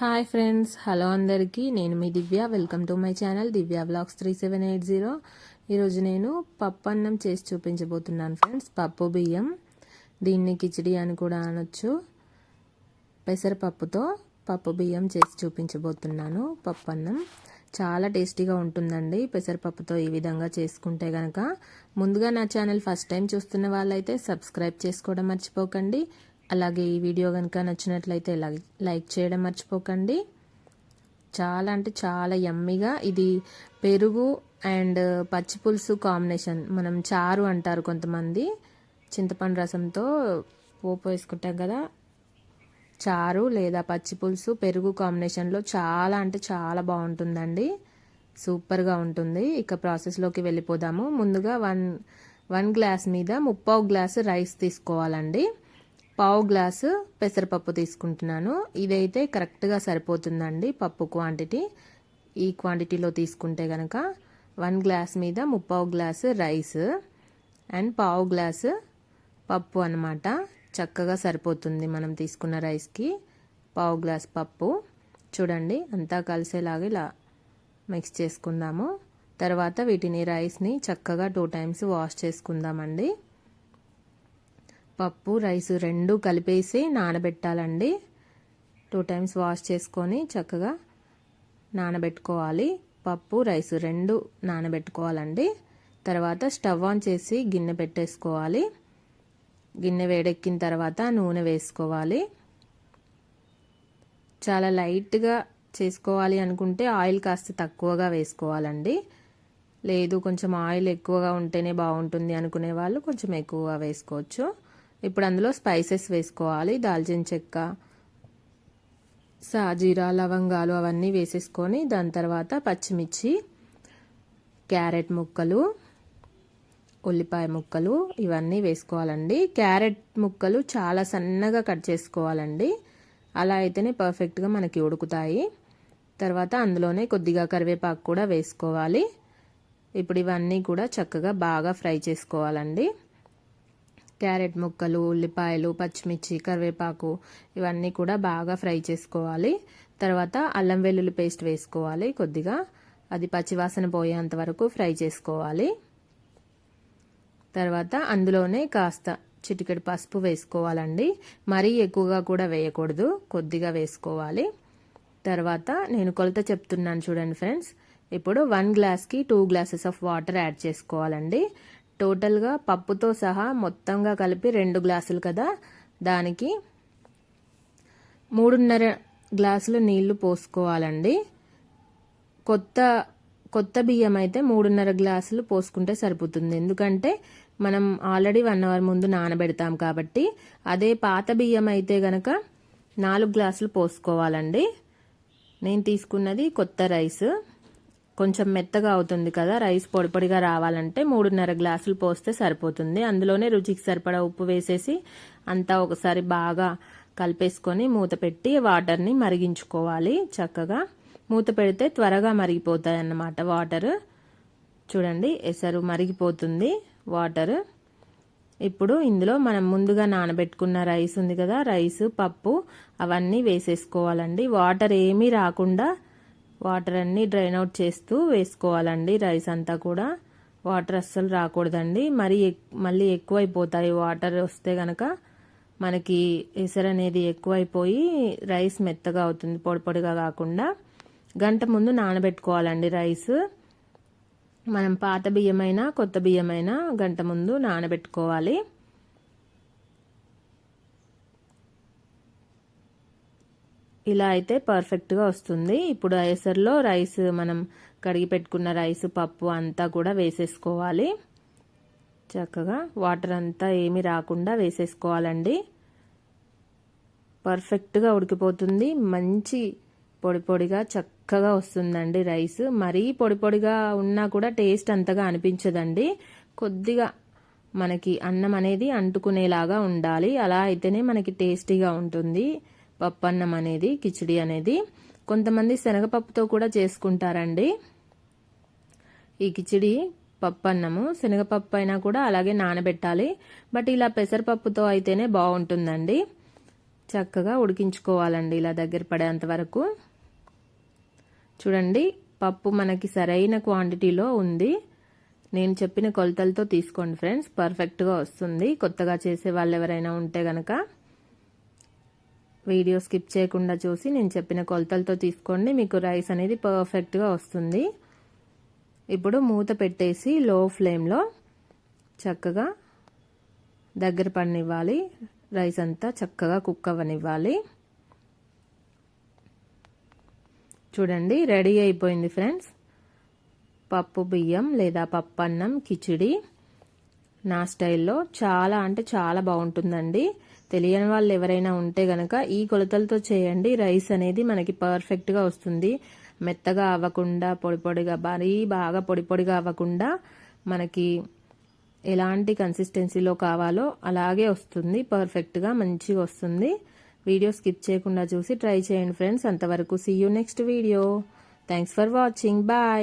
Hi friends hello అందరికీ. నేను మీ Divya. Welcome to my channel Divya blogs three seven eight zero. ఈరోజు నేను పప్పు అన్నం చేసి చూపించబోతున్నాను ఫ్రెండ్స్. పప్పు బియ్యం దీన్ని కిచిడి అని కూడా అనొచ్చు. పెసరపప్పుతో పప్పు బియ్యం చేసి చూపించబోతున్నాను. పప్పు అన్నం చాలా టేస్టీగా ఉంటుందండి. పెసరపప్పుతో ఈ విధంగా చేసుకుంటే కనుక ముందుగా నా ఛానల్ ఫస్ట్ టైం చూస్తున్న వాళ్ళైతే సబ్స్క్రైబ్ చేసుకోవడం మర్చిపోకండి. అలాగే ఈ వీడియో కనుక నచ్చినట్లయితే లైక్ చేయడం మర్చిపోకండి. చాలా అంటే చాలా యమ్మీగా ఇది పెరుగు అండ్ పచ్చి పులుసు కాంబినేషన్ మనం చారు అంటారు కొంతమంది. చింతపండు రసంతో పోపు వేసుకుంటాం కదా. చారు లేదా పచ్చి పులుసు పెరుగు కాంబినేషన్లో చాలా అంటే చాలా బాగుంటుందండి. సూపర్గా ఉంటుంది. ఇక ప్రాసెస్లోకి వెళ్ళిపోదాము. ముందుగా వన్ వన్ గ్లాస్ మీద ముప్పావు గ్లాసు రైస్ తీసుకోవాలండి. పావు గ్లాసు పెసరపప్పు తీసుకుంటున్నాను. ఇదైతే కరెక్ట్గా సరిపోతుందండి పప్పు క్వాంటిటీ. ఈ క్వాంటిటీలో తీసుకుంటే కనుక వన్ గ్లాస్ మీద ముప్పావు గ్లాసు రైస్ అండ్ పావు గ్లాసు పప్పు అనమాట చక్కగా సరిపోతుంది మనం తీసుకున్న రైస్కి. పావు గ్లాస్ పప్పు. చూడండి అంతా కలిసేలాగా ఇలా మిక్స్ చేసుకుందాము. తర్వాత వీటిని రైస్ని చక్కగా టూ టైమ్స్ వాష్ చేసుకుందామండి. పప్పు రైస్ రెండు కలిపేసి నానబెట్టాలండి. టూ టైమ్స్ వాష్ చేసుకొని చక్కగా నానబెట్టుకోవాలి. పప్పు రైస్ రెండు నానబెట్టుకోవాలండి. తర్వాత స్టవ్ ఆన్ చేసి గిన్నె పెట్టేసుకోవాలి. గిన్నె వేడెక్కిన తర్వాత నూనె వేసుకోవాలి. చాలా లైట్గా చేసుకోవాలి అనుకుంటే ఆయిల్ కాస్త తక్కువగా వేసుకోవాలండి. లేదు కొంచెం ఆయిల్ ఎక్కువగా ఉంటేనే బాగుంటుంది అనుకునే వాళ్ళు కొంచెం ఎక్కువగా వేసుకోవచ్చు. ఇప్పుడు అందులో స్పైసెస్ వేసుకోవాలి దాల్చిన చెక్క సాజీరా లవంగాలు అవన్నీ వేసేసుకొని దాని తర్వాత పచ్చిమిర్చి క్యారెట్ ముక్కలు ఉల్లిపాయ ముక్కలు ఇవన్నీ వేసుకోవాలండి. క్యారెట్ ముక్కలు చాలా సన్నగా కట్ చేసుకోవాలండి. అలా అయితేనే పర్ఫెక్ట్గా మనకి ఉడుకుతాయి. తర్వాత అందులోనే కొద్దిగా కరివేపాకు కూడా వేసుకోవాలి. ఇప్పుడు ఇవన్నీ కూడా చక్కగా బాగా ఫ్రై చేసుకోవాలండి. క్యారెట్ ముక్కలు ఉల్లిపాయలు పచ్చిమిర్చి కరివేపాకు ఇవన్నీ కూడా బాగా ఫ్రై చేసుకోవాలి. తర్వాత అల్లం వెల్లుల్లి పేస్ట్ వేసుకోవాలి కొద్దిగా. అది పచ్చివాసన పోయేంత వరకు ఫ్రై చేసుకోవాలి. తర్వాత అందులోనే కాస్త చిటికెడు పసుపు వేసుకోవాలండి. మరీ ఎక్కువగా కూడా వేయకూడదు కొద్దిగా వేసుకోవాలి. తర్వాత నేను కొలత చెప్తున్నాను చూడండి ఫ్రెండ్స్. ఇప్పుడు వన్ గ్లాస్కి two glasses of water add చేసుకోవాలండి. టోటల్గా పప్పుతో సహా మొత్తంగా కలిపి రెండు గ్లాసులు కదా. దానికి మూడున్నర గ్లాసులు నీళ్ళు పోసుకోవాలండి. కొత్త కొత్త బియ్యం అయితే మూడున్నర గ్లాసులు పోసుకుంటే సరిపోతుంది. ఎందుకంటే మనం ఆల్రెడీ వన్ అవర్ ముందు నానబెడతాం కాబట్టి అదే పాత బియ్యం అయితే గనక నాలుగు గ్లాసులు పోసుకోవాలండి. నేను తీసుకున్నది కొత్త రైస్. కొంచెం మెత్తగా అవుతుంది కదా రైస్ పొడిపొడిగా రావాలంటే మూడున్నర గ్లాసులు పోస్తే సరిపోతుంది. అందులోనే రుచికి సరిపడా ఉప్పు వేసేసి అంతా ఒకసారి బాగా కలిపేసుకొని మూత పెట్టి వాటర్ని మరిగించుకోవాలి చక్కగా. మూత పెడితే త్వరగా మరిగిపోతాయి అన్నమాట వాటర్. చూడండి ఎసరు మరిగిపోతుంది వాటర్. ఇప్పుడు ఇందులో మనం ముందుగా నానబెట్టుకున్న రైస్ ఉంది కదా రైస్ పప్పు అవన్నీ వేసేసుకోవాలండి. వాటర్ ఏమీ రాకుండా వాటర్ అన్నీ డ్రైన్ అవుట్ చేస్తూ వేసుకోవాలండి రైస్ అంతా కూడా. వాటర్ అస్సలు రాకూడదండి. మరి మళ్ళీ ఎక్కువైపోతాయి. వాటర్ వస్తే గనక మనకి ఎసరు అనేది ఎక్కువైపోయి రైస్ మెత్తగా అవుతుంది పొడిపొడిగా కాకుండా. గంట ముందు నానబెట్టుకోవాలండి రైస్. మనం పాత బియ్యమైనా కొత్త బియ్యమైనా గంట ముందు నానబెట్టుకోవాలి. ఇలా అయితే పర్ఫెక్ట్గా వస్తుంది. ఇప్పుడు ఎసర్లో రైస్ మనం కడిగి పెట్టుకున్న రైస్ పప్పు అంతా కూడా వేసేసుకోవాలి. చక్కగా వాటర్ అంతా ఏమి రాకుండా వేసేసుకోవాలండి. పర్ఫెక్ట్గా ఉడికిపోతుంది. మంచి పొడి పొడిగా చక్కగా వస్తుందండి రైస్. మరీ పొడి పొడిగా ఉన్నా కూడా టేస్ట్ అంతగా అనిపించదండి. కొద్దిగా మనకి అన్నం అనేది అంటుకునేలాగా ఉండాలి. అలా అయితేనే మనకి టేస్టీగా ఉంటుంది. పప్పు అన్నం అనేది కిచిడి అనేది కొంతమంది శనగపప్పుతో కూడా చేసుకుంటారండి. ఈ కిచిడి పప్పు అన్నము శనగపప్పు అయినా కూడా అలాగే నానబెట్టాలి. బట్ ఇలా పెసరపప్పుతో అయితేనే బాగుంటుందండి. చక్కగా ఉడికించుకోవాలండి ఇలా దగ్గర పడేంత వరకు. చూడండి పప్పు మనకి సరైన క్వాంటిటీలో ఉంది. నేను చెప్పిన కొలతలతో తీసుకోండి ఫ్రెండ్స్ పర్ఫెక్ట్గా వస్తుంది. కొత్తగా చేసే వాళ్ళు ఎవరైనా ఉంటే గనక. వీడియో స్కిప్ చేయకుండా చూసి నేను చెప్పిన కొలతలతో తీసుకోండి. మీకు రైస్ అనేది పర్ఫెక్ట్గా వస్తుంది. ఇప్పుడు మూత పెట్టేసి లో ఫ్లేమ్లో చక్కగా దగ్గర పడినివ్వాలి. రైస్ అంతా చక్కగా కుక్ అవ్వనివ్వాలి. చూడండి రెడీ అయిపోయింది ఫ్రెండ్స్. పప్పు బియ్యం లేదా పప్పు అన్నం కిచిడి. నా స్టైల్లో చాలా అంటే చాలా బాగుంటుందండి. తెలియని వాళ్ళు ఎవరైనా ఉంటే గనక ఈ కొలతలతో చేయండి. రైస్ అనేది మనకి పర్ఫెక్ట్గా వస్తుంది. మెత్తగా అవ్వకుండా పొడి పొడిగా మరీ బాగా పొడి పొడిగా అవ్వకుండా మనకి ఎలాంటి కన్సిస్టెన్సీలో కావాలో అలాగే వస్తుంది. పర్ఫెక్ట్గా మంచిగా వస్తుంది. వీడియో స్కిప్ చేయకుండా చూసి ట్రై చేయండి ఫ్రెండ్స్. అంతవరకు see you next video thanks for watching bye